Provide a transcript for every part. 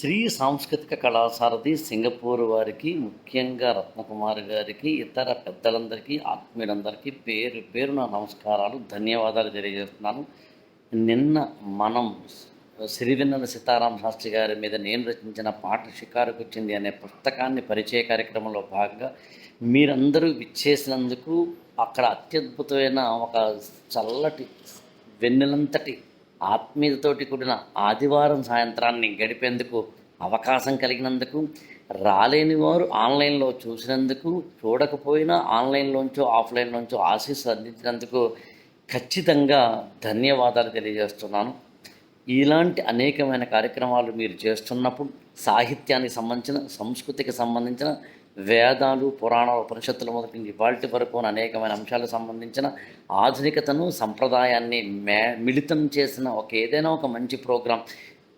స్త్రీ సాంస్కృతిక కళాసారథి సింగపూర్ వారికి ముఖ్యంగా రత్నకుమార్ గారికి ఇతర పెద్దలందరికీ ఆత్మీయులందరికీ పేరు పేరు నా నమస్కారాలు ధన్యవాదాలు తెలియజేస్తున్నాను. నిన్న మనం సిరివెన్నెల సీతారాం శాస్త్రి గారి మీద నేను రచించిన పాట షికారుకు వచ్చింది అనే పుస్తకాన్ని పరిచయ కార్యక్రమంలో భాగంగా మీరందరూ విచ్చేసినందుకు అక్కడ అత్యద్భుతమైన ఒక చల్లటి వెన్నెలంతటి ఆత్మీయతతోటి కూడిన ఆదివారం సాయంత్రాన్ని గడిపేందుకు అవకాశం కలిగినందుకు రాలేని వారు ఆన్లైన్లో చూసినందుకు చూడకపోయినా ఆన్లైన్లోంచో ఆఫ్లైన్లోంచో ఆశీస్సు అందించినందుకు ఖచ్చితంగా ధన్యవాదాలు తెలియజేస్తున్నాను. ఇలాంటి అనేకమైన కార్యక్రమాలు మీరు చేస్తున్నప్పుడు సాహిత్యానికి సంబంధించిన సంస్కృతికి సంబంధించిన వేదాలు పురాణాలు ఉపనిషత్తుల మొదటి నుంచి వరకు అనేకమైన అంశాలకు సంబంధించిన ఆధునికతను సంప్రదాయాన్ని మే మిళితం చేసిన ఒక ఏదైనా ఒక మంచి ప్రోగ్రాం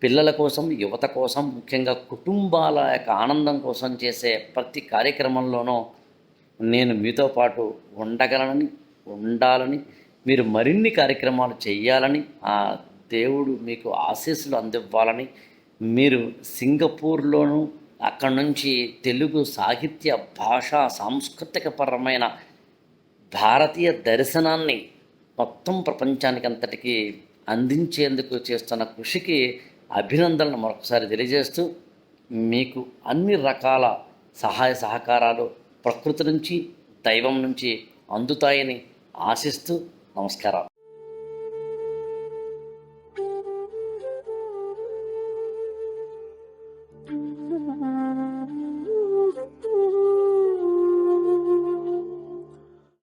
పిల్లల కోసం యువత కోసం ముఖ్యంగా కుటుంబాల యొక్క ఆనందం కోసం చేసే ప్రతి కార్యక్రమంలోనూ నేను మీతో పాటు ఉండగలనని ఉండాలని మీరు మరిన్ని కార్యక్రమాలు చేయాలని ఆ దేవుడు మీకు ఆశీస్సులు అందివ్వాలని మీరు సింగపూర్లోనూ అక్కడి నుంచి తెలుగు సాహిత్య భాష సాంస్కృతిక పరమైన భారతీయ దర్శనాన్ని మొత్తం ప్రపంచానికి అంతటికీ అందించేందుకు చేస్తున్న కృషికి అభినందనలు మరొకసారి తెలియజేస్తూ మీకు అన్ని రకాల సహాయ సహకారాలు ప్రకృతి నుంచి దైవం నుంచి అందుతాయని ఆశిస్తూ నమస్కారం